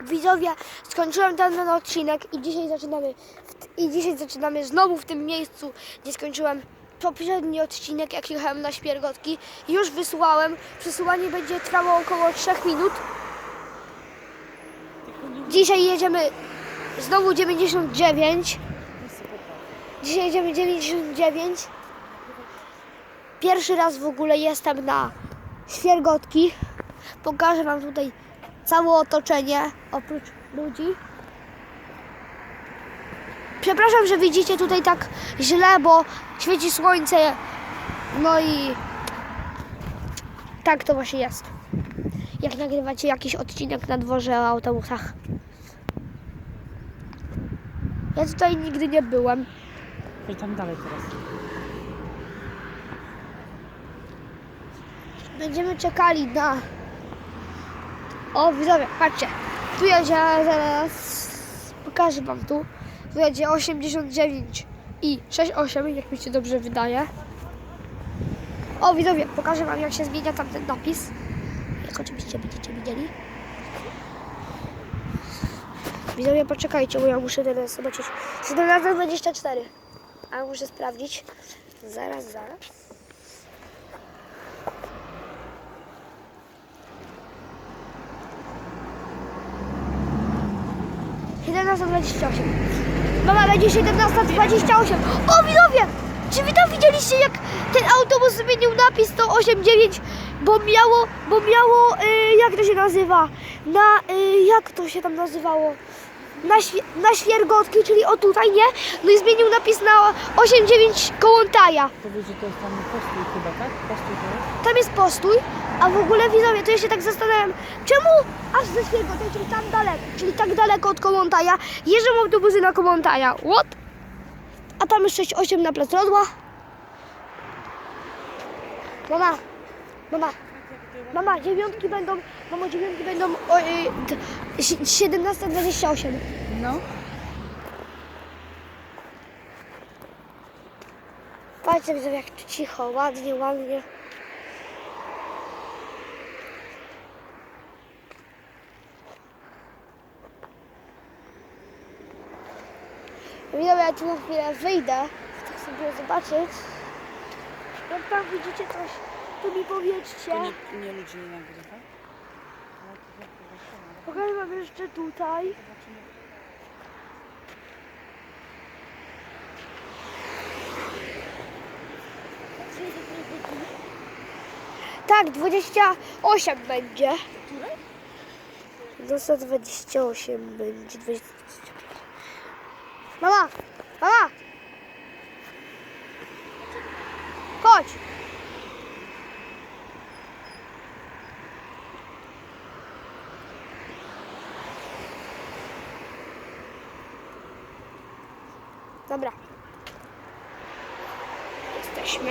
Widzowie, skończyłem ten, ten odcinek i dzisiaj zaczynamy i dzisiaj zaczynamy znowu w tym miejscu, gdzie skończyłem poprzedni odcinek, jak jechałem na Świergotki. Już wysłałem. Przesyłanie będzie trwało około 3 minut. Dzisiaj jedziemy znowu 99. Dzisiaj jedziemy 99. Pierwszy raz w ogóle jestem na Świergotki. Pokażę Wam tutaj całe otoczenie, oprócz ludzi. Przepraszam, że widzicie tutaj tak źle, bo świeci słońce. No i tak to właśnie jest. Jak nagrywacie jakiś odcinek na dworze o autobusach. Ja tutaj nigdy nie byłem. I tam dalej teraz. Będziemy czekali na... O, widzowie, patrzcie. Tu jedzie zaraz... Pokażę wam tu. Tu jedzie 89 i 68, jak mi się dobrze wydaje. O, widzowie, pokażę wam, jak się zmienia tam ten napis. Jak oczywiście będziecie widzieli. Widzowie, poczekajcie, bo ja muszę teraz zobaczyć. 1724. A muszę sprawdzić. Zaraz, zaraz. 17.28. Mama będzie 17.28. O widzowie! Czy wy tam widzieliście jak ten autobus zmienił napis 189, bo miało, bo miało, y, jak to się nazywa? Na, y, jak to się tam nazywało? Na, na świergotki, czyli o tutaj, nie? No i zmienił napis na 89 Kołątaja. To wiecie, to jest tam postój chyba, tak? Postój to jest? Tam jest postój, a w ogóle widzowie, to ja się tak zastanawiam, czemu aż ze Świergoty, czyli tam daleko, czyli tak daleko od Kołątaja, jeżdżą autobusy na Kołątaja, what? A tam jest 6-8 na plac Rodła. Mama, mama, mama, dziewiątki będą, mamo, dziewiątki będą o, y, d- si- 17.28. No. Patrzcie widzowie, jak tu cicho, ładnie, ładnie. Widzowie, ja tu na chwilę wyjdę, tak sobie zobaczyć. Jak tam widzicie coś, to mi powiedzcie. Nie, nie ludzi nie nagrywa? Pokażę wam jeszcze tutaj. Tak, 28 będzie. No co 28 będzie. 20... Mama! Mama! Dobra. Jesteśmy.